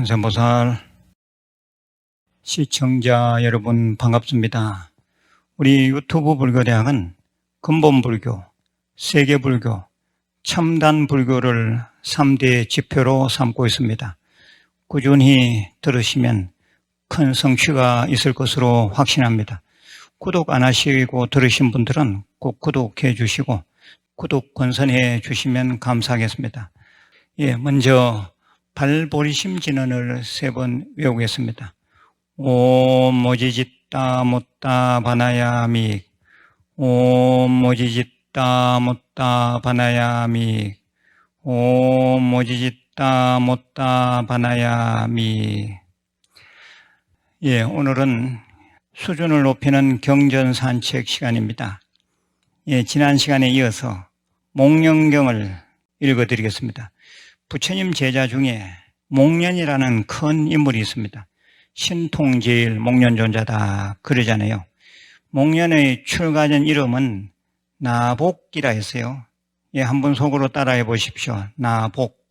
관세보살 시청자 여러분 반갑습니다. 우리 유튜브 불교대학은 근본불교, 세계불교, 첨단불교를 3대 지표로 삼고 있습니다. 꾸준히 들으시면 큰 성취가 있을 것으로 확신합니다. 구독 안 하시고 들으신 분들은 꼭 구독해 주시고 구독 권선해 주시면 감사하겠습니다. 예, 먼저 발보리심 진언을 세 번 외우겠습니다. 옴 모지짓다 못다 바나야미 옴 모지짓다 못다 바나야미 옴 모지짓다 못다 바나야미 예, 오늘은 수준을 높이는 경전 산책 시간입니다. 예, 지난 시간에 이어서 목령경을 읽어드리겠습니다. 부처님 제자 중에 목련이라는 큰 인물이 있습니다. 신통제일 목련존자다 그러잖아요. 목련의 출가전 이름은 나복이라 했어요. 예, 한번 속으로 따라해 보십시오. 나복.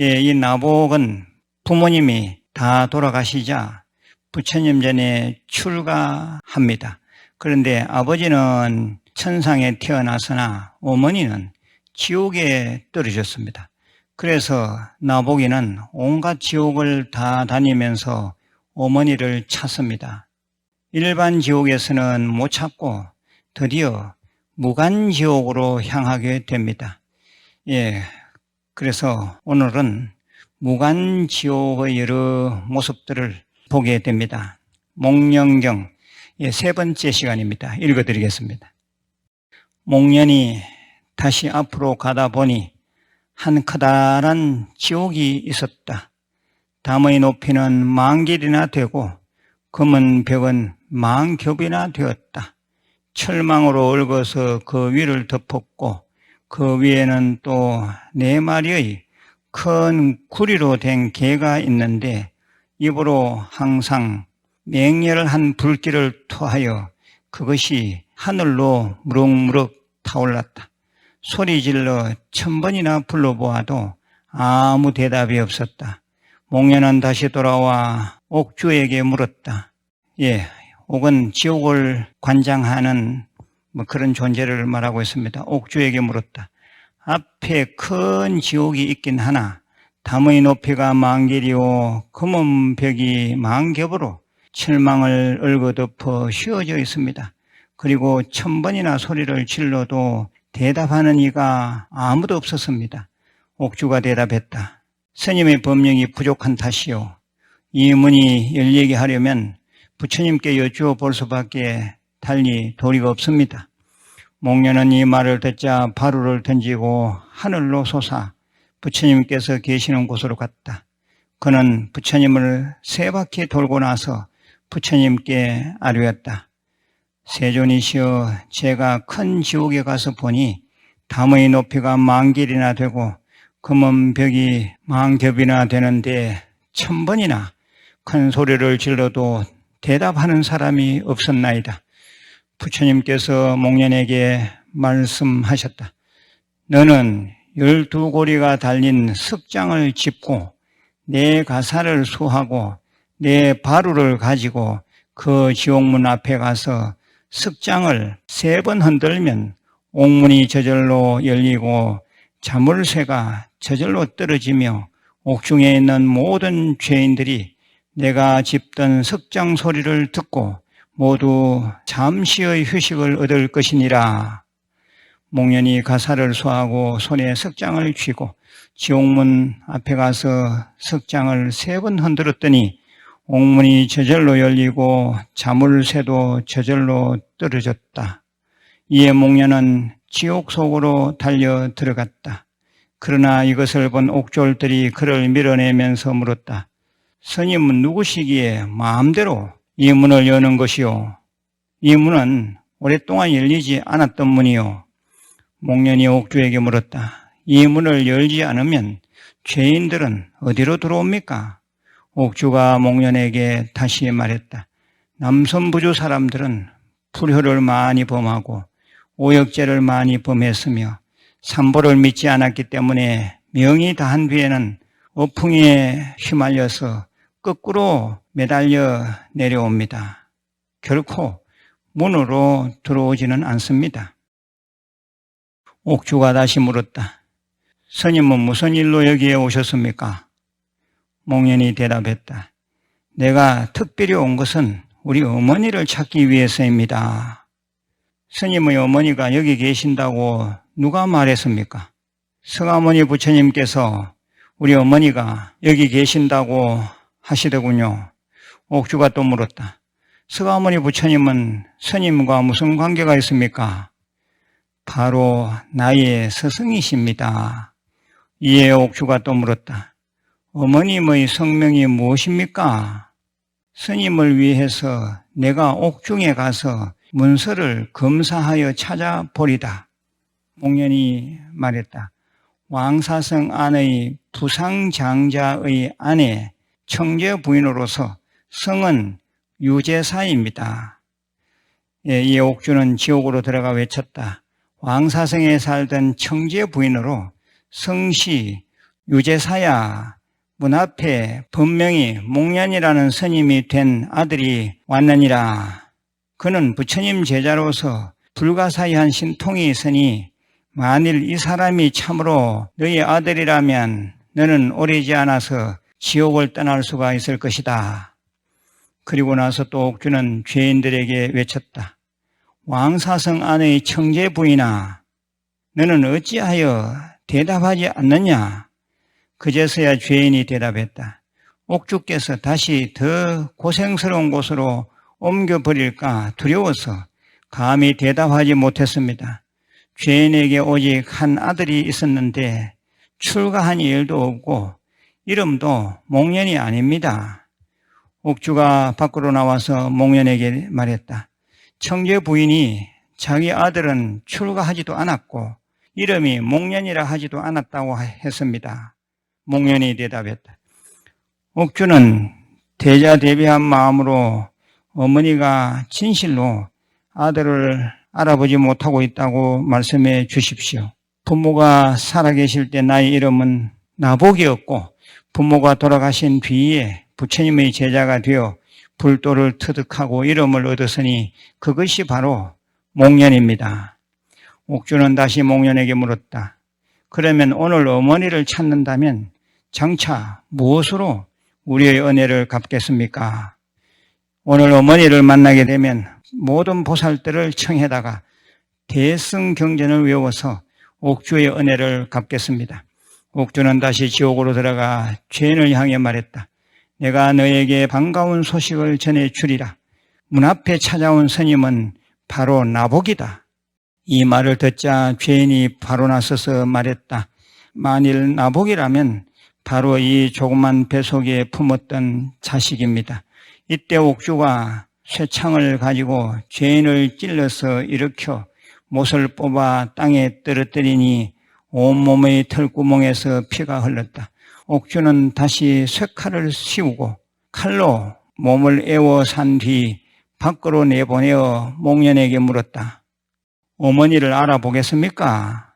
예, 이 나복은 부모님이 다 돌아가시자 부처님 전에 출가합니다. 그런데 아버지는 천상에 태어나서나 어머니는 지옥에 떨어졌습니다. 그래서 나보기는 온갖 지옥을 다 다니면서 어머니를 찾습니다. 일반 지옥에서는 못 찾고 드디어 무간 지옥으로 향하게 됩니다. 예. 그래서 오늘은 무간 지옥의 여러 모습들을 보게 됩니다. 목령경 예, 세 번째 시간입니다. 읽어드리겠습니다. 목련이 다시 앞으로 가다 보니 한 커다란 지옥이 있었다. 담의 높이는 만길이나 되고 검은 벽은 만겹이나 되었다. 철망으로 얽어서 그 위를 덮었고 그 위에는 또 네 마리의 큰 구리로 된 개가 있는데 입으로 항상 맹렬한 불길을 토하여 그것이 하늘로 무럭무럭 타올랐다. 소리 질러 천 번이나 불러보아도 아무 대답이 없었다. 목련은 다시 돌아와 옥주에게 물었다. 예, 옥은 지옥을 관장하는 뭐 그런 존재를 말하고 있습니다. 옥주에게 물었다. 앞에 큰 지옥이 있긴 하나 담의 높이가 만길이요 검은 벽이 만겹으로 철망을 얽어덮어 씌워져 있습니다. 그리고 천 번이나 소리를 질러도 대답하는 이가 아무도 없었습니다. 옥주가 대답했다. 스님의 법령이 부족한 탓이요. 이 문이 열리게 하려면 부처님께 여쭈어 볼 수밖에 달리 도리가 없습니다. 목련은 이 말을 듣자 바루를 던지고 하늘로 솟아 부처님께서 계시는 곳으로 갔다. 그는 부처님을 세 바퀴 돌고 나서 부처님께 아뢰었다. 세존이시여 제가 큰 지옥에 가서 보니 담의 높이가 만 길이나 되고 금은 벽이 만 겹이나 되는데 천 번이나 큰 소리를 질러도 대답하는 사람이 없었나이다. 부처님께서 목련에게 말씀하셨다. 너는 열두 고리가 달린 석장을 짚고 내 가사를 수하고 내 바루를 가지고 그 지옥문 앞에 가서 석장을 세 번 흔들면 옥문이 저절로 열리고 자물쇠가 저절로 떨어지며 옥중에 있는 모든 죄인들이 내가 짚던 석장 소리를 듣고 모두 잠시의 휴식을 얻을 것이니라. 목련이 가사를 수하고 손에 석장을 쥐고 지옥문 앞에 가서 석장을 세 번 흔들었더니 옥문이 저절로 열리고 자물쇠도 저절로 떨어졌다. 이에 목련은 지옥 속으로 달려 들어갔다. 그러나 이것을 본 옥졸들이 그를 밀어내면서 물었다. 스님은 누구시기에 마음대로 이 문을 여는 것이요? 이 문은 오랫동안 열리지 않았던 문이요. 목련이 옥주에게 물었다. 이 문을 열지 않으면 죄인들은 어디로 들어옵니까? 옥주가 목련에게 다시 말했다. 남선부주 사람들은 불효를 많이 범하고 오역죄를 많이 범했으며 삼보를 믿지 않았기 때문에 명이 다한 뒤에는 어풍에 휘말려서 거꾸로 매달려 내려옵니다. 결코 문으로 들어오지는 않습니다. 옥주가 다시 물었다. 스님은 무슨 일로 여기에 오셨습니까? 몽연이 대답했다. 내가 특별히 온 것은 우리 어머니를 찾기 위해서입니다. 스님의 어머니가 여기 계신다고 누가 말했습니까? 성아모니 부처님께서 우리 어머니가 여기 계신다고 하시더군요. 옥주가 또 물었다. 성아모니 부처님은 스님과 무슨 관계가 있습니까? 바로 나의 스승이십니다. 이에 옥주가 또 물었다. 어머님의 성명이 무엇입니까? 스님을 위해서 내가 옥중에 가서 문서를 검사하여 찾아보리다. 목련이 말했다. 왕사성 안의 부상장자의 아내 청제 부인으로서 성은 유제사입니다. 예, 이 옥주는 지옥으로 들어가 외쳤다. 왕사성에 살던 청제 부인으로 성시 유제사야 문 앞에 분명히 목련이라는 스님이 된 아들이 왔느니라. 그는 부처님 제자로서 불가사의한 신통이 있으니 만일 이 사람이 참으로 너희 아들이라면 너는 오래지 않아서 지옥을 떠날 수가 있을 것이다. 그리고 나서 또 옥주는 죄인들에게 외쳤다. 왕사성 안의 청제 부인아, 너는 어찌하여 대답하지 않느냐? 그제서야 죄인이 대답했다. 옥주께서 다시 더 고생스러운 곳으로 옮겨버릴까 두려워서 감히 대답하지 못했습니다. 죄인에게 오직 한 아들이 있었는데 출가한 일도 없고 이름도 목련이 아닙니다. 옥주가 밖으로 나와서 목련에게 말했다. 청제 부인이 자기 아들은 출가하지도 않았고 이름이 목련이라 하지도 않았다고 했습니다. 목련이 대답했다. 옥주는 대자 대비한 마음으로 어머니가 진실로 아들을 알아보지 못하고 있다고 말씀해 주십시오. 부모가 살아계실 때 나의 이름은 나복이었고 부모가 돌아가신 뒤에 부처님의 제자가 되어 불도를 터득하고 이름을 얻었으니 그것이 바로 목련입니다. 옥주는 다시 목련에게 물었다. 그러면 오늘 어머니를 찾는다면 장차 무엇으로 우리의 은혜를 갚겠습니까? 오늘 어머니를 만나게 되면 모든 보살들을 청해다가 대승 경전을 외워서 옥주의 은혜를 갚겠습니다. 옥주는 다시 지옥으로 들어가 죄인을 향해 말했다. 내가 너에게 반가운 소식을 전해 주리라. 문 앞에 찾아온 스님은 바로 나복이다. 이 말을 듣자 죄인이 바로 나서서 말했다. 만일 나복이라면 바로 이 조그만 배 속에 품었던 자식입니다. 이때 옥주가 쇠창을 가지고 죄인을 찔러서 일으켜 못을 뽑아 땅에 떨어뜨리니 온몸의 털구멍에서 피가 흘렀다. 옥주는 다시 쇠칼을 씌우고 칼로 몸을 에워 산 뒤 밖으로 내보내어 목련에게 물었다. 어머니를 알아보겠습니까?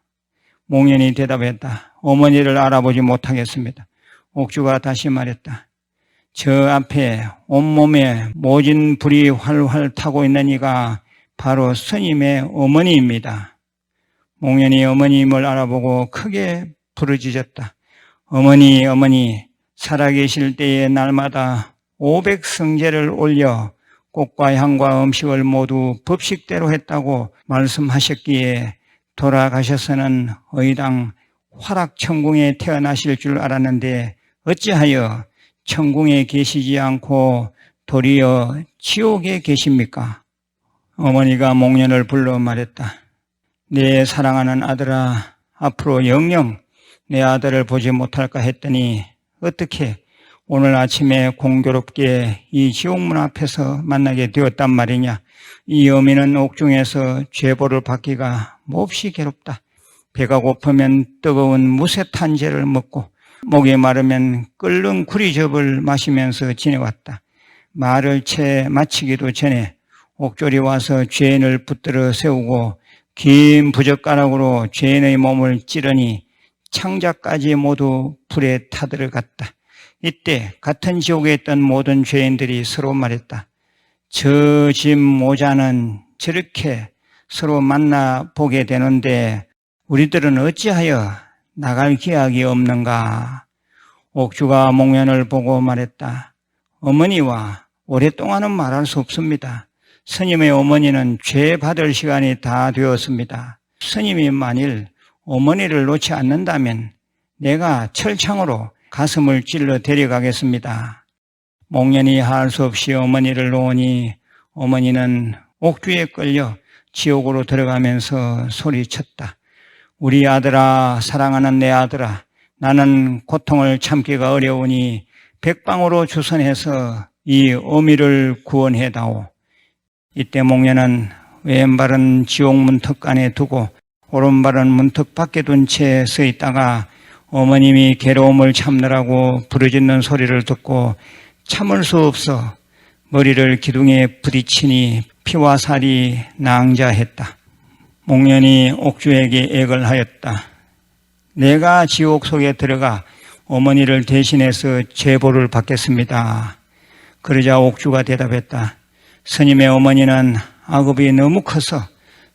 목련이 대답했다. 어머니를 알아보지 못하겠습니다. 옥주가 다시 말했다. 저 앞에 온몸에 모진 불이 활활 타고 있는 이가 바로 스님의 어머니입니다. 목련이 어머님을 알아보고 크게 부르짖었다. 어머니, 어머니, 살아계실 때에 날마다 500성제를 올려 꽃과 향과 음식을 모두 법식대로 했다고 말씀하셨기에 돌아가셔서는 의당 화락천궁에 태어나실 줄 알았는데 어찌하여 천궁에 계시지 않고 도리어 지옥에 계십니까? 어머니가 목련을 불러 말했다. 내 사랑하는 아들아, 앞으로 영영 내 아들을 보지 못할까 했더니 어떻게 오늘 아침에 공교롭게 이 지옥문 앞에서 만나게 되었단 말이냐. 이 어미는 옥중에서 죄보를 받기가 몹시 괴롭다. 배가 고프면 뜨거운 무쇠탄제를 먹고 목이 마르면 끓는 구리즙을 마시면서 지내왔다. 말을 채 마치기도 전에 옥졸이 와서 죄인을 붙들어 세우고 긴 부젓가락으로 죄인의 몸을 찌르니 창자까지 모두 불에 타들어갔다. 이때 같은 지옥에 있던 모든 죄인들이 서로 말했다. 저 집 모자는 저렇게 서로 만나 보게 되는데 우리들은 어찌하여 나갈 기약이 없는가? 옥주가 목련을 보고 말했다. 어머니와 오랫동안은 말할 수 없습니다. 스님의 어머니는 죄 받을 시간이 다 되었습니다. 스님이 만일 어머니를 놓지 않는다면 내가 철창으로 가슴을 찔러 데려가겠습니다. 목련이 할 수 없이 어머니를 놓으니 어머니는 옥주에 끌려 지옥으로 들어가면서 소리쳤다. 우리 아들아, 사랑하는 내 아들아, 나는 고통을 참기가 어려우니 백방으로 주선해서 이 어미를 구원해다오. 이때 목련은 왼발은 지옥 문턱 안에 두고 오른발은 문턱 밖에 둔 채 서 있다가 어머님이 괴로움을 참느라고 부르짖는 소리를 듣고 참을 수 없어 머리를 기둥에 부딪히니 피와 살이 낭자했다. 목련이 옥주에게 액을 하였다. 내가 지옥 속에 들어가 어머니를 대신해서 제보를 받겠습니다. 그러자 옥주가 대답했다. 스님의 어머니는 악업이 너무 커서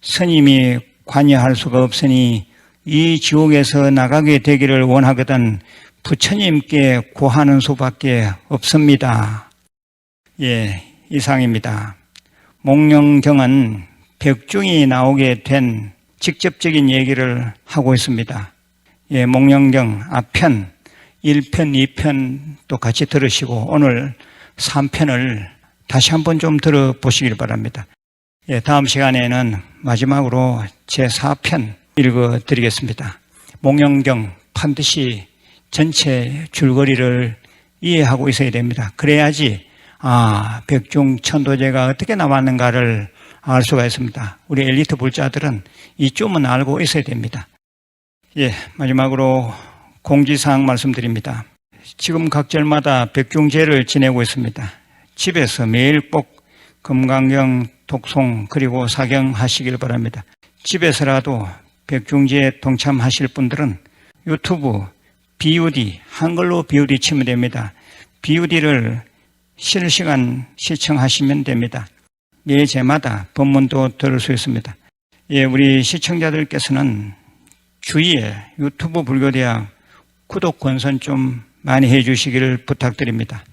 스님이 관여할 수가 없으니 이 지옥에서 나가게 되기를 원하거든 부처님께 고하는 수밖에 없습니다. 예, 이상입니다. 목령경은 백중이 나오게 된 직접적인 얘기를 하고 있습니다. 예, 목령경 앞편 1편, 2편도 같이 들으시고 오늘 3편을 다시 한번 좀 들어보시길 바랍니다. 예, 다음 시간에는 마지막으로 제 4편 읽어 드리겠습니다. 목령경 반드시 전체 줄거리를 이해하고 있어야 됩니다. 그래야지 아, 백중 천도제가 어떻게 나왔는가를 알 수가 있습니다. 우리 엘리트 불자들은 이점은 알고 있어야 됩니다. 예, 마지막으로 공지사항 말씀드립니다. 지금 각 절마다 백중제를 지내고 있습니다. 집에서 매일 꼭 금강경, 독송, 그리고 사경 하시길 바랍니다. 집에서라도 백중제에 동참하실 분들은 유튜브 BUD, 한글로 BUD 치면 됩니다. BUD를 실시간 시청하시면 됩니다. 매 제마다 본문도 들을 수 있습니다. 예, 우리 시청자들께서는 주위에 유튜브 불교대학 구독 권선 좀 많이 해주시기를 부탁드립니다.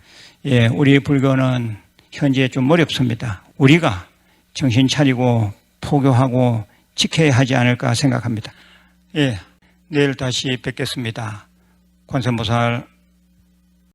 예, 우리 불교는 현재 좀 어렵습니다. 우리가 정신 차리고 포교하고 지켜야 하지 않을까 생각합니다. 예, 내일 다시 뵙겠습니다. 관세음보살